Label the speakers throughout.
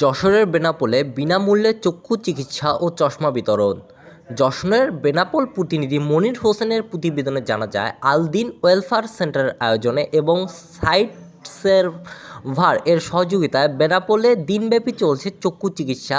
Speaker 1: যশোরের বেনাপোলে বিনামূল্যে চক্ষু চিকিৎসা ও চশমা বিতরণ। যশোরের বেনাপোল প্রতিনিধি মনির হোসেনের প্রতিবেদনে জানা যায়, আলদিন ওয়েলফেয়ার সেন্টারের আয়োজনে এবং সাইট সেরভার এর সহযোগিতায় বেনাপোলে দিনব্যাপী চলছে চক্ষু চিকিৎসা।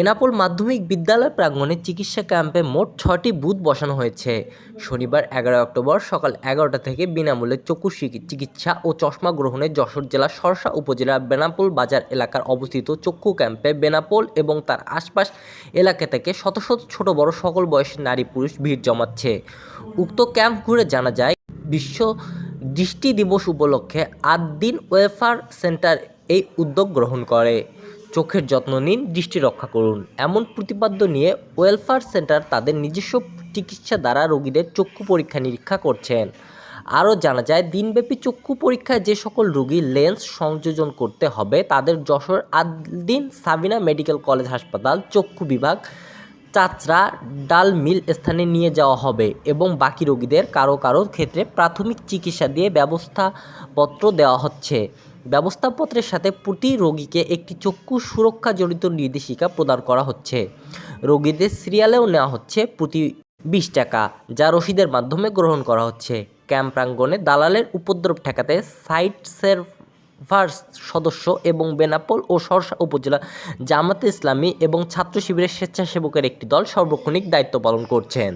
Speaker 1: বেনাপোল মাধ্যমিক বিদ্যালয় প্রাঙ্গণে চিকিৎসা ক্যাম্পে মোট ছটি বুথ বসানো হয়েছে। শনিবার এগারো অক্টোবর সকাল এগারোটা থেকে বিনামূল্যে চক্ষু চিকি- চিকিৎসা ও চশমা গ্রহণে যশোর জেলার সরসা উপজেলার বেনাপোল বাজার এলাকার অবস্থিত চক্ষু ক্যাম্পে বেনাপোল এবং তার আশপাশ এলাকা থেকে শত শত ছোট বড় সকল বয়সের নারী পুরুষ ভিড় জমাচ্ছে। উক্ত ক্যাম্প ঘুরে জানা যায়, বিশ্ব দৃষ্টি দিবস উপলক্ষে আট দিন ওয়েফার সেন্টার এই উদ্যোগ গ্রহণ করে। চোখের যত্ন নিন, দৃষ্টি রক্ষা করুন। এমন প্রতিপাদ্য নিয়ে ওয়েলফেয়ার সেন্টার তাদের নিজস্ব চিকিৎসা দ্বারা রোগীদের চক্ষু পরীক্ষা নিরীক্ষা করছেন। আরও জানা যায়, দিনব্যাপী চক্ষু পরীক্ষায় যে সকল রোগী লেন্স সংযোজন করতে হবে, তাদের যশোর আদিন সাবিনা মেডিকেল কলেজ হাসপাতাল, চক্ষু বিভাগ, চাচরা ডাল মিল স্থানে নিয়ে যাওয়া হবে এবং বাকি রোগীদের কারও কারও ক্ষেত্রে প্রাথমিক চিকিৎসা দিয়ে ব্যবস্থাপত্র দেওয়া হচ্ছে। ব্যবস্থাপত্রের সাথে প্রতি রোগীকে একটি চক্ষু সুরক্ষা জড়িত নির্দেশিকা প্রদান করা হচ্ছে। রোগীদের সিরিয়ালেও নেওয়া হচ্ছে প্রতি বিশ টাকা, যা রসিদের মাধ্যমে গ্রহণ করা হচ্ছে। ক্যাম্প প্রাঙ্গণে দালালের উপদ্রব ঠেকাতে সাইট সার্ভার্স সদস্য এবং বেনাপোল ও সরসা উপজেলা জামাতে ইসলামী এবং ছাত্র শিবিরের স্বেচ্ছাসেবকের একটি দল সার্বক্ষণিক দায়িত্ব পালন করছেন।